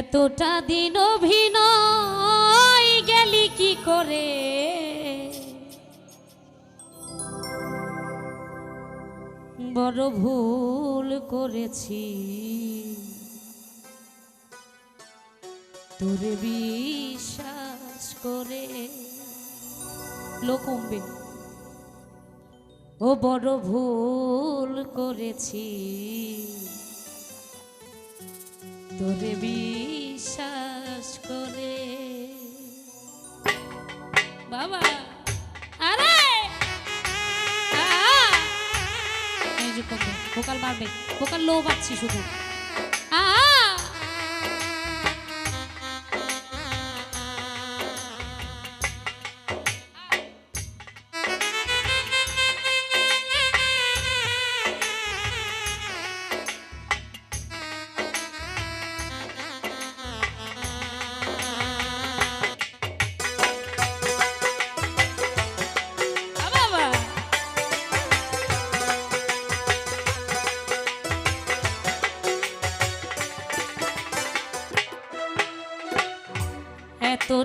এতটা দিন অভিনয় গেলি কি করে? বড় ভুল করেছি। তোরে বিশ্বাস করে লোকম্বে ও বড় ভুল করেছি। তোরে বিশ্বাস ভোকাল বাড়বে ভোকাল লো পাচ্ছি শুধু।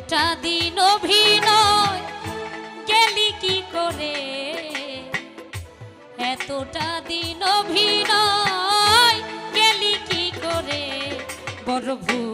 এতটা দিন অভিনয় গেলি কি করে? এতটা দিন অভিনয় গেলি কি করে? বড় ভুল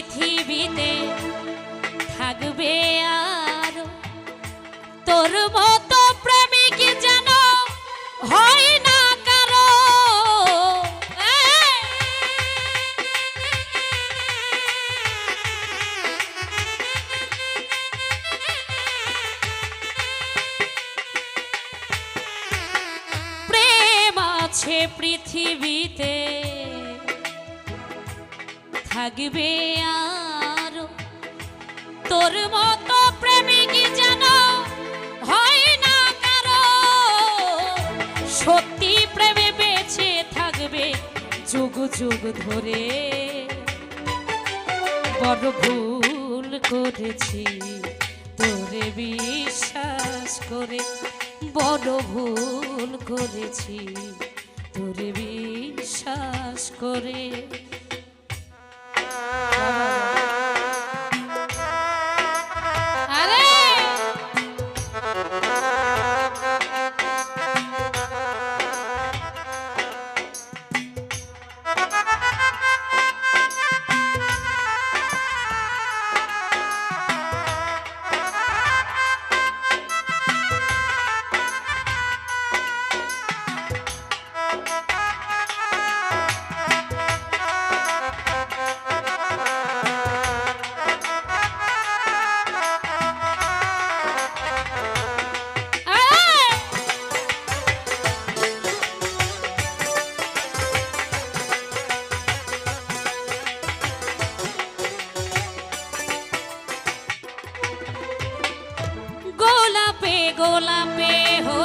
পৃথিবীতে থাকবে আর। তোর মতো প্রেমিক যেন হয় না কারও! প্রেম আছে পৃথিবীতে। থাকবে আর। তোর মতো প্রেমিক যেন হয় না কারও। সত্যি প্রেমে বেঁচে থাকবে যুগ যুগ ধরে। বড় ভুল করেছি, তোরে বিশ্বাস করে। বড় ভুল করেছি, তোরে বিশ্বাস করে।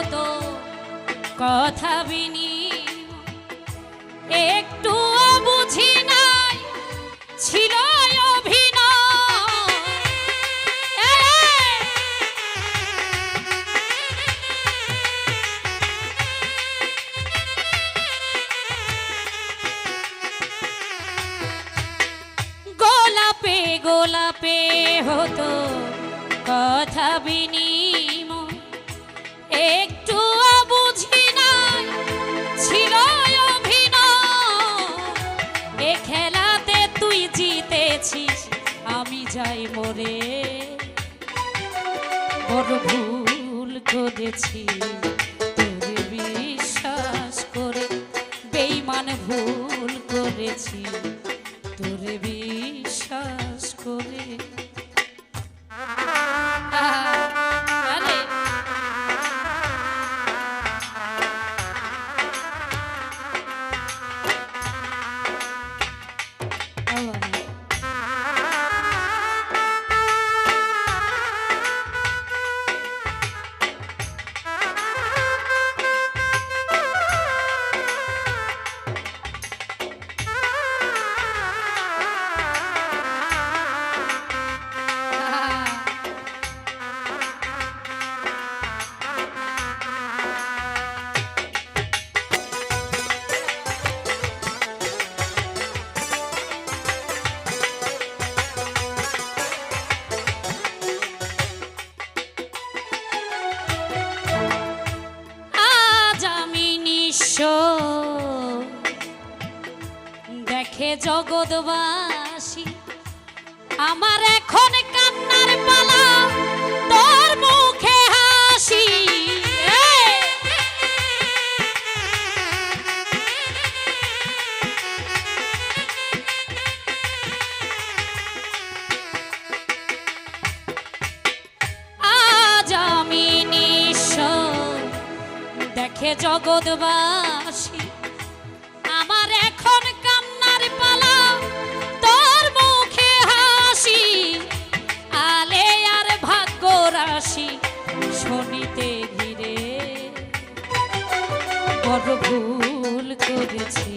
হতো কথা বিনি একটু বুঝি নাই ছিল! গোলাপে গোলাপে হতো কথা কথা বড় ভুল করেছি। তোরে বিশ্বাস করে বেইমান ভুল করেছি। নিঃস্ব দেখে জগৎবাসী আমার এখন দেখে জগৎবাসী। আমার এখন কান্নার পালা, তোর মুখে হাসি। আলে আর ভাগ্য রাশি শনিতে ধীরে বড় ভুল করেছি।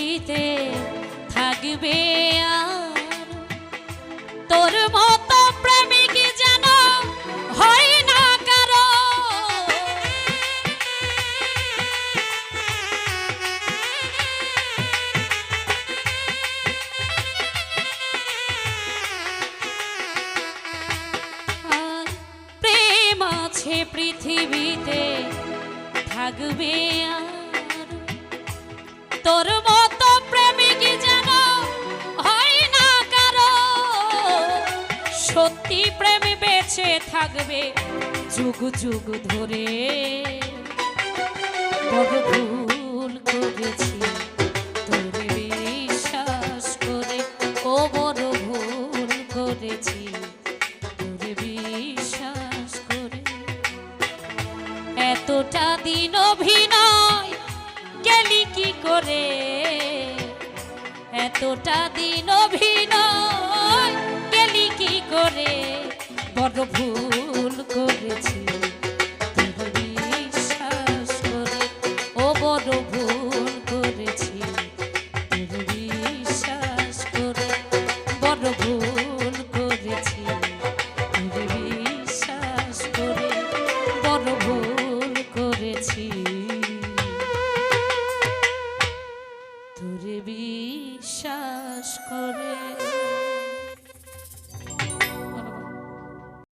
পৃথিবীতে থাকবে আর। তোর মতো প্রেমিক যেন হয় না কারও। প্রেম আছে পৃথিবীতে, থাকবে আর। তোর মতো সত্যি প্রেম বেঁচে থাকবে যুগ যুগ ধরে। ভুল করেছি, তোরে বিশ্বাস করে ও বড় ভুল করেছি, তোরে বিশ্বাস করে। এতটা দিন অভিনয় কি করে? এতটা দিন অভিনয় গেলি কি করে? বড় ভুল